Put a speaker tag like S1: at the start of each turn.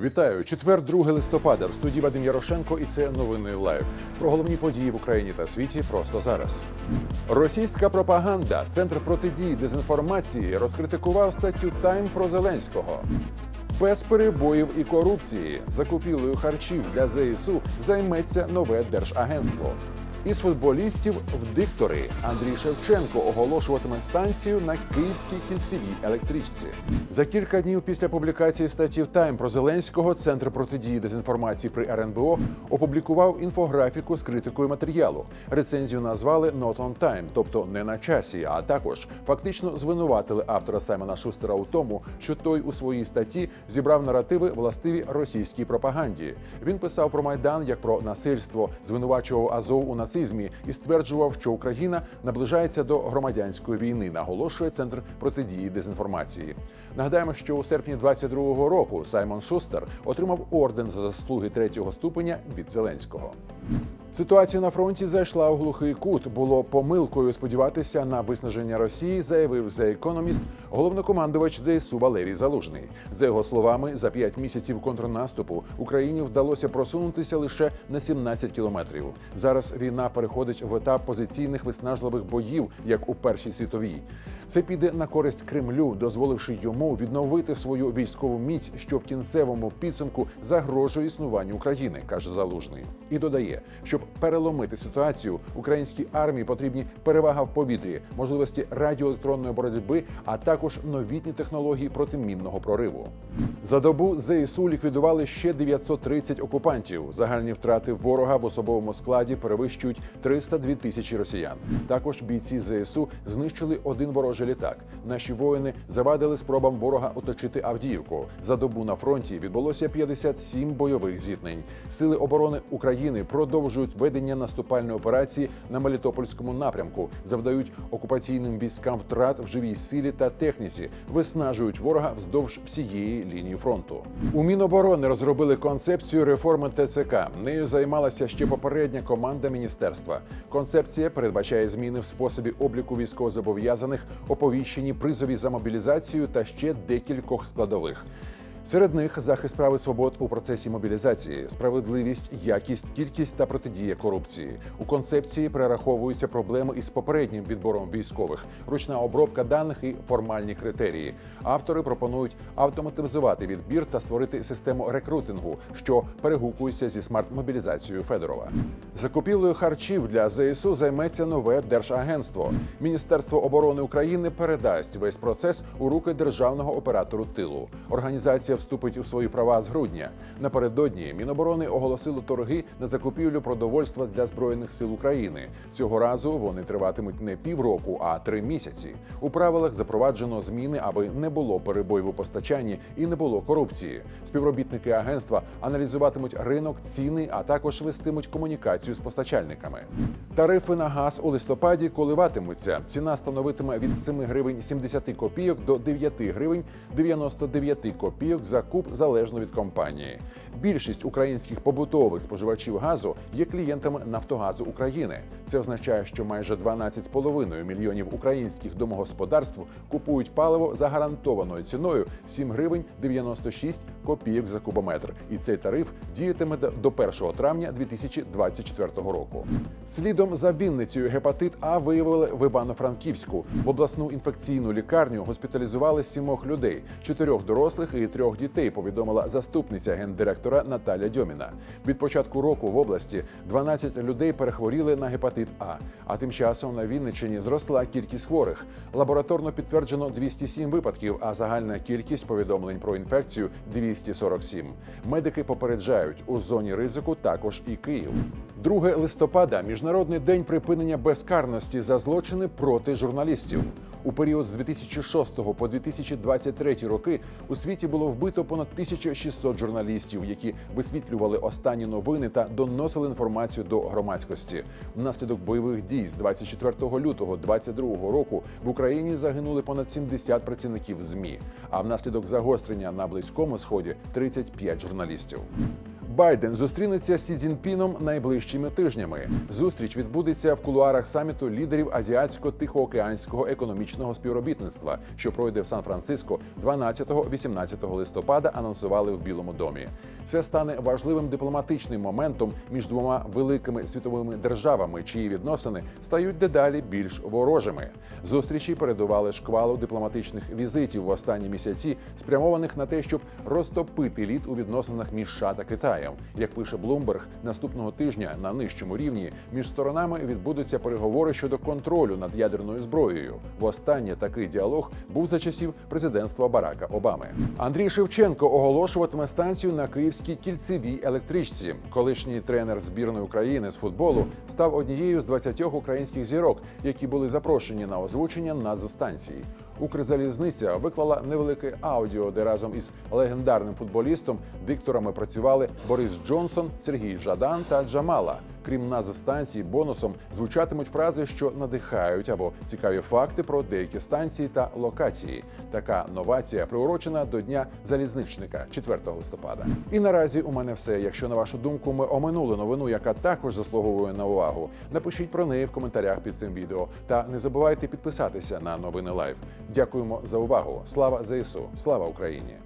S1: Вітаю! Четвер, 2 листопада. В студії Вадим Ярошенко і це новини лайв. Про головні події в Україні та світі просто зараз. Російська пропаганда, центр протидії дезінформації, розкритикував статтю Тайм про Зеленського. Без перебоїв і корупції закупівлею харчів для ЗСУ займеться нове держагентство. Із футболістів в диктори Андрій Шевченко оголошуватиме станцію на київській кільцевій електричці. За кілька днів після публікації статті в Тайм про Зеленського Центр протидії дезінформації при РНБО опублікував інфографіку з критикою матеріалу. Рецензію назвали «Not on time», тобто не на часі. А також фактично звинуватили автора Саймона Шустера у тому, що той у своїй статті зібрав наративи властиві російській пропаганді. Він писав про майдан як про насильство, звинувачував Азов у нацизмі і стверджував, що Україна наближається до громадянської війни. Наголошує центр протидії дезінформації. Нагадаємо, що у серпні 22-го року Саймон Шустер отримав орден за заслуги третього ступеня від Зеленського. Ситуація на фронті зайшла у глухий кут. Було помилкою сподіватися на виснаження Росії, заявив The Economist головнокомандувач ЗСУ Валерій Залужний. За його словами, за п'ять місяців контрнаступу Україні вдалося просунутися лише на 17 кілометрів. Зараз війна переходить в етап позиційних виснажливих боїв, як у Першій світовій. Це піде на користь Кремлю, дозволивши йому відновити свою військову міць, що в кінцевому підсумку загрожує існуванню України, каже Залужний. І додає, щоб переломити ситуацію, українській армії потрібні перевага в повітрі, можливості радіоелектронної боротьби, а також новітні технології протимінного прориву. За добу ЗСУ ліквідували ще 930 окупантів. Загальні втрати ворога в особовому складі перевищують 302 тисячі росіян. Також бійці ЗСУ знищили один ворожий літак. Наші воїни завадили спробам ворога оточити Авдіївку. За добу на фронті відбулося 57 бойових зіткнень. Сили оборони України продовжують ведення наступальної операції на Мелітопольському напрямку, завдають окупаційним військам втрат в живій силі та техніці, виснажують ворога вздовж всієї лінії фронту. У Міноборони розробили концепцію реформи ТЦК. Нею займалася ще попередня команда міністерства. Концепція передбачає зміни в способі обліку військовозобов'язаних, оповіщені призові за мобілізацію та ще декількох складових. Серед них захист прав і свобод у процесі мобілізації, справедливість, якість, кількість та протидія корупції. У концепції перераховуються проблеми із попереднім відбором військових, ручна обробка даних і формальні критерії. Автори пропонують автоматизувати відбір та створити систему рекрутингу, що перегукується зі смарт-мобілізацією Федорова. Закупівлею харчів для ЗСУ займеться нове держагентство. Міністерство оборони України передасть весь процес у руки державного оператору тилу. Організація вступить у свої права з грудня. Напередодні Міноборони оголосило торги на закупівлю продовольства для збройних сил України. Цього разу вони триватимуть не півроку, а три місяці. У правилах запроваджено зміни, аби не було перебоїв у постачанні і не було корупції. Співробітники агентства аналізуватимуть ринок, ціни, а також вестимуть комунікацію з постачальниками. Тарифи на газ у листопаді коливатимуться. Ціна становитиме від 7 гривень 70 копійок до 9 гривень 99 копійок за куб залежно від компанії. Більшість українських побутових споживачів газу є клієнтами Нафтогазу України. Це означає, що майже 12,5 мільйонів українських домогосподарств купують паливо за гарантованою ціною 7 гривень 96 копійок за кубометр. І цей тариф діятиме до 1 травня 2024 року. Слідом за Вінницею гепатит А виявили в Івано-Франківську. В обласну інфекційну лікарню госпіталізували сімох людей, чотирьох дорослих і трьох дітей. Повідомила заступниця гендиректора Наталя Дьоміна. Від початку року в області 12 людей перехворіли на гепатит А. А тим часом на Вінниччині зросла кількість хворих. Лабораторно підтверджено 207 випадків, а загальна кількість повідомлень про інфекцію 247. Медики попереджають у зоні ризику також і Київ. 2 листопада міжнародний день припинення безкарності за злочини проти журналістів. У період з 2006 по 2023 роки у світі було вбито понад 1600 журналістів, які висвітлювали останні новини та доносили інформацію до громадськості. Внаслідок бойових дій з 24 лютого 2022 року в Україні загинули понад 70 працівників ЗМІ. А внаслідок загострення на близькому сході 35 журналістів. Байден зустрінеться з Сі Цзіньпіном найближчими тижнями. Зустріч відбудеться в кулуарах саміту лідерів Азіатсько-Тихоокеанського економічного співробітництва, що пройде в Сан-Франциско 12-18 листопада. Анонсували в Білому домі. Це стане важливим дипломатичним моментом між двома великими світовими державами, чиї відносини стають дедалі більш ворожими. Зустрічі передували шквалу дипломатичних візитів в останні місяці, спрямованих на те, щоб розтопити лід у відносинах між США та Китаєм. Як пише Блумберг, наступного тижня на нижчому рівні між сторонами відбудуться переговори щодо контролю над ядерною зброєю. Востаннє такий діалог був за часів президентства Барака Обами. Андрій Шевченко оголошуватиме станцію на київській кільцевій електричці. Колишній тренер збірної України з футболу став однією з 20 українських зірок, які були запрошені на озвучення назв станції. Укрзалізниця виклала невелике аудіо, де разом із легендарним футболістом Вікторами працювали Борис Джонсон, Сергій Жадан та Джамала. Крім назв станцій, бонусом звучатимуть фрази, що надихають або цікаві факти про деякі станції та локації. Така новація приурочена до дня залізничника 4 листопада. І наразі у мене все. Якщо на вашу думку ми оминули новину, яка також заслуговує на увагу, напишіть про неї в коментарях під цим відео. Та не забувайте підписатися на новини Лайв. Дякуємо за увагу. Слава ЗСУ! Слава Україні!